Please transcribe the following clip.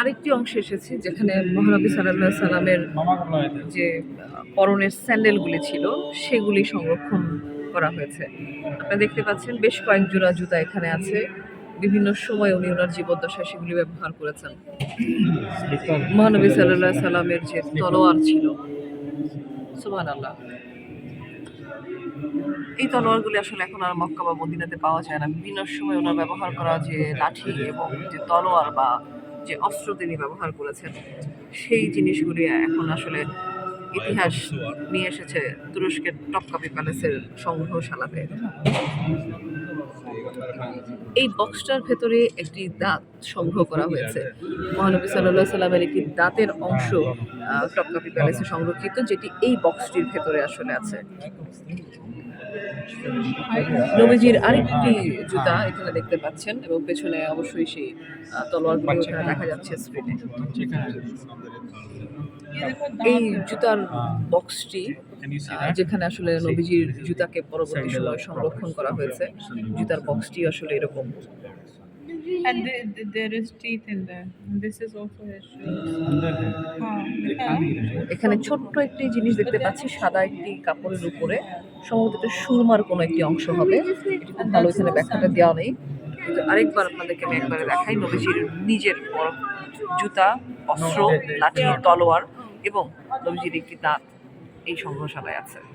আরেকটি অংশ এসেছে যেখানে মহানবী সাল্লাহ সাল্লামের যে পরনের স্যান্ডেলগুলি ছিল, সেগুলি সংরক্ষণ করা হয়েছে। আপনারা দেখতে পাচ্ছেন বেশ কয়েক জোড়া জুতা এখানে আছে। বিভিন্ন সময় উনি ওনার জীবদ্দশায় সেগুলি ব্যবহার করেছেন। মহানবী সাল্লাহ সাল্লামের যে তলোয়ার ছিল। সুবহান আল্লাহ এই তলোয়ারগুলি আসলে এখন আর মক্কা বা মদিনাতে পাওয়া যায় না। বিভিন্ন সময় ওনার ব্যবহার করা যে লাঠি এবং যে তলোয়ার বা যে অস্ত্র তিনি ব্যবহার করেছেন, সেই জিনিসগুলি এখন আসলে ইতিহাস নিয়ে এসেছে তুরস্কের টপকাপি প্যালেসের সংগ্রহশালাতে। এই বক্সটার ভেতরে একটি দাঁত সংগ্রহ করা হয়েছে। মহানবী সাল্লাহ সাল্লামের একটি দাঁতের অংশ টপকাপি প্যালেসে সংরক্ষিত, যেটি এই বক্সটির ভেতরে আসলে আছে। নবীজির আরেকটি জুতা এখানে দেখতে পাচ্ছেন এবং পেছনে অবশ্যই সেই তলোয়ার দেখা যাচ্ছে স্ক্রিনে এই জুতার বক্সটি যেখানে আসলে নবীজির জুতাকে পরবর্তী সময় সংরক্ষণ করা হয়েছে। জুতার বক্সটি আসলে এরকম। এখানে ছোট্ট একটি জিনিস দেখতে পাচ্ছি সাদা একটি কাপড়ের উপরে। সম্ভবত সুরমার কোনো একটি অংশ হবে। ভালো এখানে ব্যাখ্যাটা দেওয়া নেই। আরেকবার আপনাদেরকে আমি একবারে দেখাই নবীজির নিজের জুতা অস্ত্র লাঠি তলোয়ার। এবং নবীজির একটি দাঁত এই সংগ্রহশালায় আছে।